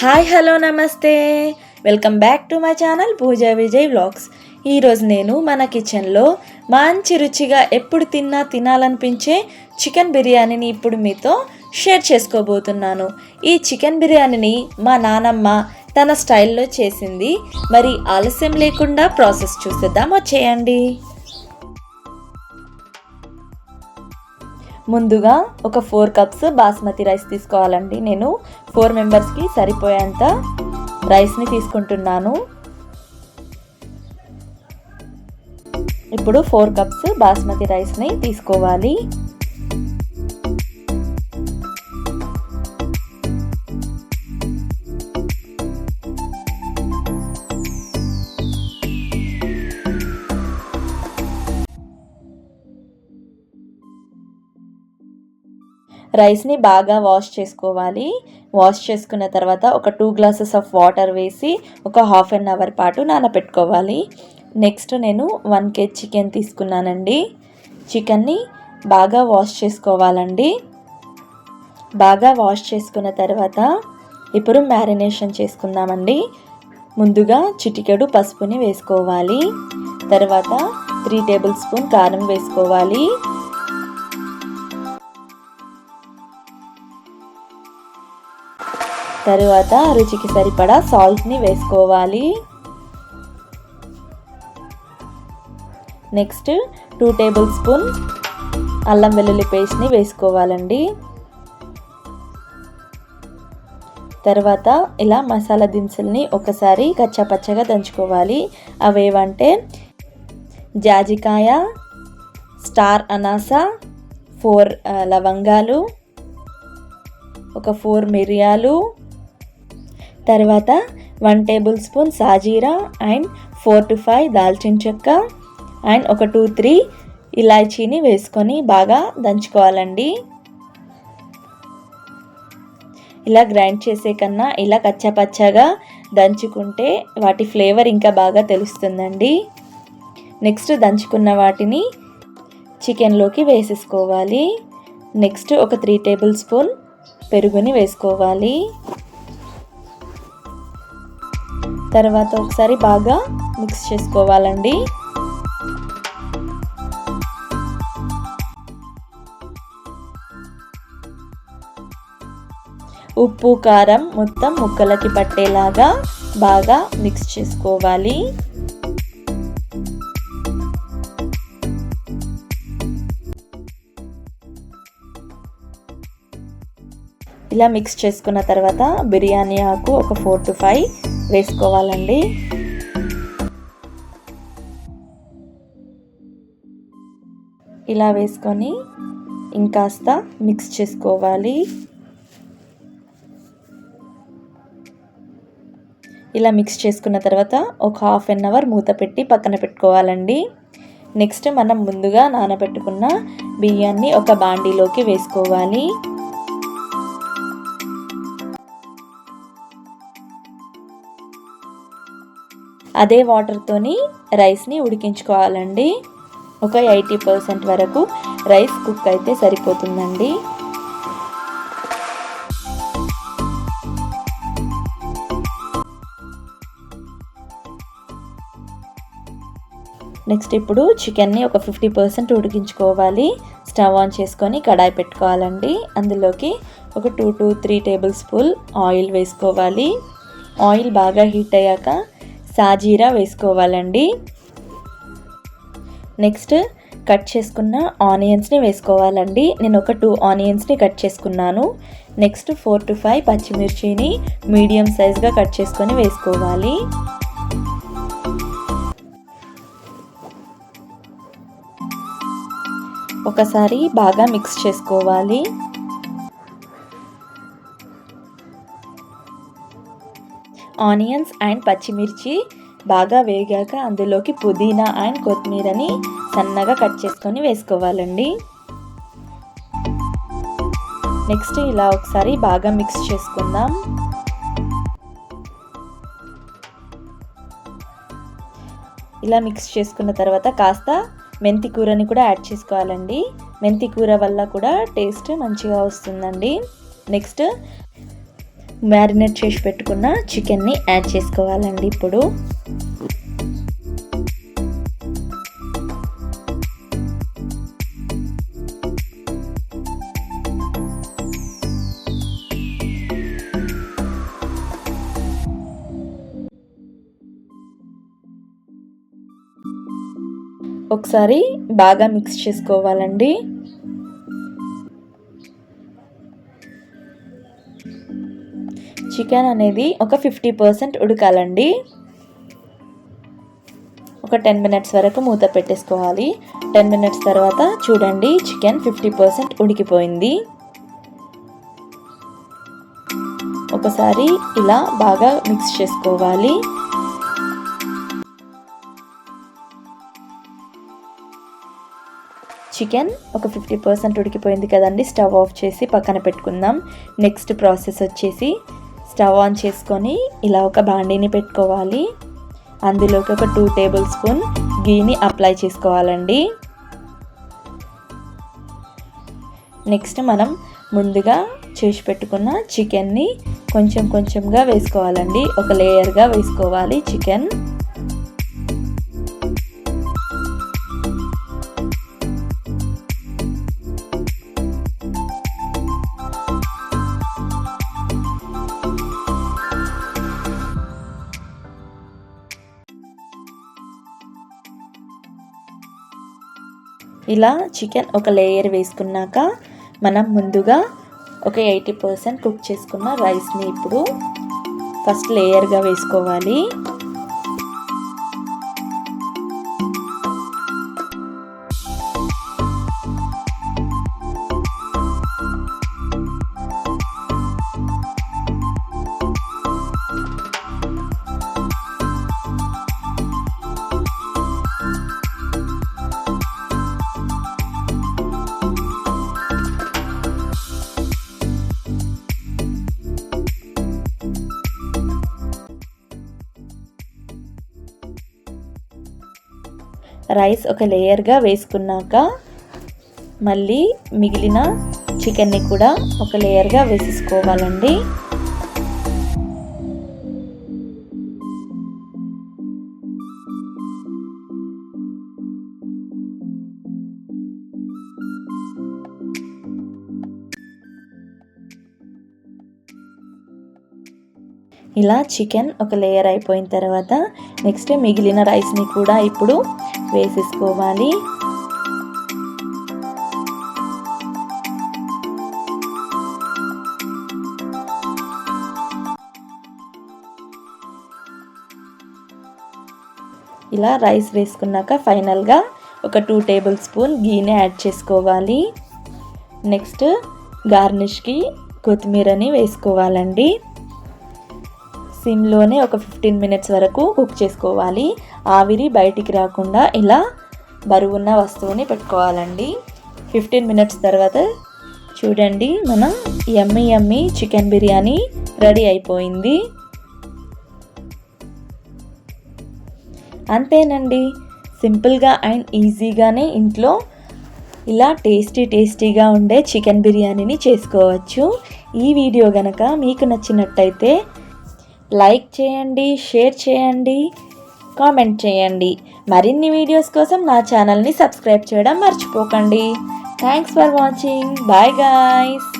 Hi hello నమస్తే. Welcome back to my channel Pooja Vijay vlogs ఈరోజు నేను మన కిచెన్లో మంచి రుచిగా ఎప్పుడు తిన్నా తినాలనిపించే చికెన్ బిర్యానీని ఇప్పుడు మీతో షేర్ చేసుకోబోతున్నాను. ఈ చికెన్ బిర్యానీని మా నానమ్మ తన స్టైల్లో చేసింది. మరి ఆలస్యం లేకుండా ప్రాసెస్ చూసేద్దాం వచ్చేయండి ముందుగా ఒక ఫోర్ కప్స్ బాస్మతి రైస్ తీసుకోవాలండి. నేను ఫోర్ మెంబర్స్కి సరిపోయేంత రైస్ని తీసుకుంటున్నాను. ఇప్పుడు ఫోర్ కప్స్ బాస్మతి రైస్ని తీసుకోవాలి. రైస్ని బాగా వాష్ చేసుకోవాలి. వాష్ చేసుకున్న తర్వాత ఒక టూ గ్లాసెస్ ఆఫ్ వాటర్ వేసి ఒక హాఫ్ అన్ అవర్ పాటు నానబెట్టుకోవాలి నెక్స్ట్ నేను వన్ కేజీ చికెన్ తీసుకున్నానండి. చికెన్ని బాగా వాష్ చేసుకోవాలండి. బాగా వాష్ చేసుకున్న తర్వాత ఇప్పుడు మ్యారినేషన్ చేసుకుందామండి. ముందుగా చిటికెడు పసుపుని వేసుకోవాలి. తర్వాత త్రీ టేబుల్ స్పూన్ కారం వేసుకోవాలి. తరువాత రుచికి సరిపడా సాల్ట్ని వేసుకోవాలి. నెక్స్ట్ టూ టేబుల్ స్పూన్ అల్లం వెల్లుల్లి పేస్ట్ని వేసుకోవాలండి. తర్వాత ఇలా మసాలా దినుసుల్ని ఒకసారి కచ్చాపచ్చగా దంచుకోవాలి. అవేవంటే జాజికాయ స్టార్ అనాస ఫోర్ లవంగాలు ఒక ఫోర్ మిరియాలు తర్వాత వన్ టేబుల్ స్పూన్ సాజీరా అండ్ ఫోర్ టు ఫైవ్ దాల్చిన చెక్క అండ్ ఒక టూ త్రీ ఇలాచీని వేసుకొని బాగా దంచుకోవాలండి. ఇలా గ్రైండ్ చేసే కన్నా ఇలా కచ్చాపచ్చాగా దంచుకుంటే వాటి ఫ్లేవర్ ఇంకా బాగా తెలుస్తుందండి. నెక్స్ట్ దంచుకున్న వాటిని చికెన్లోకి వేసేసుకోవాలి. నెక్స్ట్ ఒక త్రీ టేబుల్ స్పూన్ పెరుగుని వేసుకోవాలి. తర్వాత ఒకసారి బాగా మిక్స్ చేసుకోవాలండి. ఉప్పు కారం మొత్తం ముక్కలకి పట్టేలాగా బాగా మిక్స్ చేసుకోవాలి. ఇలా మిక్స్ చేసుకున్న తర్వాత బిర్యానీ ఆకు ఒక ఫోర్ టు ఫైవ్ వేసుకోవాలండి. ఇలా వేసుకొని ఇంకాస్త మిక్స్ చేసుకోవాలి. ఇలా మిక్స్ చేసుకున్న తర్వాత ఒక హాఫ్ అన్ అవర్ మూత పెట్టి పక్కన పెట్టుకోవాలండి. నెక్స్ట్ మనం ముందుగా నానబెట్టుకున్న బియ్యాన్ని ఒక బాండీలోకి వేసుకోవాలి. అదే వాటర్తోని రైస్ని ఉడికించుకోవాలండి. ఒక ఎయిటీ పర్సెంట్ వరకు రైస్ కుక్ అయితే సరిపోతుందండి. నెక్స్ట్ ఇప్పుడు చికెన్ని ఒక ఫిఫ్టీ పర్సెంట్ ఉడికించుకోవాలి. స్టవ్ ఆన్ చేసుకొని కడాయి పెట్టుకోవాలండి. అందులోకి ఒక two to three tablespoon oil వేసుకోవాలి. ఆయిల్ బాగా హీట్ అయ్యాక సాజీరా వేసుకోవాలండి. నెక్స్ట్ కట్ చేసుకున్న ఆనియన్స్ని వేసుకోవాలండి. నేను ఒక టూ ఆనియన్స్ని కట్ చేసుకున్నాను. నెక్స్ట్ ఫోర్ టు ఫైవ్ పచ్చిమిర్చిని మీడియం సైజ్గా కట్ చేసుకొని వేసుకోవాలి. ఒకసారి బాగా మిక్స్ చేసుకోవాలి. ఆనియన్స్ అండ్ పచ్చిమిర్చి బాగా వేగాక అందులోకి పుదీనా అండ్ కొత్తిమీరని సన్నగా కట్ చేసుకొని వేసుకోవాలండి. నెక్స్ట్ ఇలా ఒకసారి బాగా మిక్స్ చేసుకుందాం. ఇలా మిక్స్ చేసుకున్న తర్వాత కాస్త మెంతి కూరని కూడా యాడ్ చేసుకోవాలండి. మెంతి కూర వల్ల కూడా టేస్ట్ మంచిగా వస్తుందండి. నెక్స్ట్ మ్యారినేట్ చేసి పెట్టుకున్న చికెన్ని యాడ్ చేసుకోవాలండి ఇప్పుడు. ఒకసారి బాగా మిక్స్ చేసుకోవాలండి. చికెన్ అనేది ఒక ఫిఫ్టీ పర్సెంట్ ఉడకాలండి. ఒక టెన్ మినిట్స్ వరకు మూత పెట్టేసుకోవాలి. టెన్ మినిట్స్ తర్వాత చూడండి చికెన్ ఫిఫ్టీ పర్సెంట్ ఉడికిపోయింది. ఒకసారి ఇలా బాగా మిక్స్ చేసుకోవాలి. చికెన్ ఒక ఫిఫ్టీ పర్సెంట్ ఉడికిపోయింది కదండి స్టవ్ ఆఫ్ చేసి పక్కన పెట్టుకుందాం. నెక్స్ట్ ప్రాసెస్ వచ్చేసి స్టవ్ ఆన్ చేసుకొని ఇలా ఒక బాండీని పెట్టుకోవాలి. అందులోకి ఒక టూ టేబుల్ స్పూన్ గీని అప్లై చేసుకోవాలండి. నెక్స్ట్ మనం ముందుగా చేసి పెట్టుకున్న చికెన్ని కొంచెం కొంచెంగా వేసుకోవాలండి. ఒక లేయర్గా వేసుకోవాలి చికెన్. ఇలా చికెన్ ఒక లేయర్ వేసుకున్నాక మనం ముందుగా ఒక ఎయిటీ పర్సెంట్ కుక్ చేసుకున్న రైస్ని ఇప్పుడు ఫస్ట్ లేయర్గా వేసుకోవాలి. రైస్ ఒక లేయర్గా వేసుకున్నాక మళ్ళీ మిగిలిన చికెన్ని కూడా ఒక లేయర్గా వేసేసుకోవాలండి. ఇలా చికెన్ ఒక లేయర్ అయిపోయిన తర్వాత నెక్స్ట్ మిగిలిన రైస్ని కూడా ఇప్పుడు వేసేసుకోవాలి. ఇలా రైస్ వేసుకున్నాక ఫైనల్గా ఒక టూ టేబుల్ స్పూన్ గీని యాడ్ చేసుకోవాలి. నెక్స్ట్ గార్నిష్కి కొత్తిమీరని వేసుకోవాలండి. సిమ్లోనే ఒక ఫిఫ్టీన్ మినిట్స్ వరకు కుక్ చేసుకోవాలి. ఆవిరి బయటికి రాకుండా ఇలా బరువున్న వస్తువుని పెట్టుకోవాలండి. ఫిఫ్టీన్ మినిట్స్ తర్వాత చూడండి మన ఎమ్మి ఎమ్మి చికెన్ బిర్యానీ రెడీ అయిపోయింది. అంతేనండి. సింపుల్గా అండ్ ఈజీగానే ఇంట్లో ఇలా టేస్టీ టేస్టీగా ఉండే చికెన్ బిర్యానీని చేసుకోవచ్చు. ఈ వీడియో గనక మీకు నచ్చినట్టయితే లైక్ చేయండి షేర్ చేయండి కామెంట్ చేయండి. మరిన్ని వీడియోస్ కోసం నా ఛానల్ని సబ్స్క్రైబ్ చేయడం మర్చిపోకండి. Thanks for watching bye guys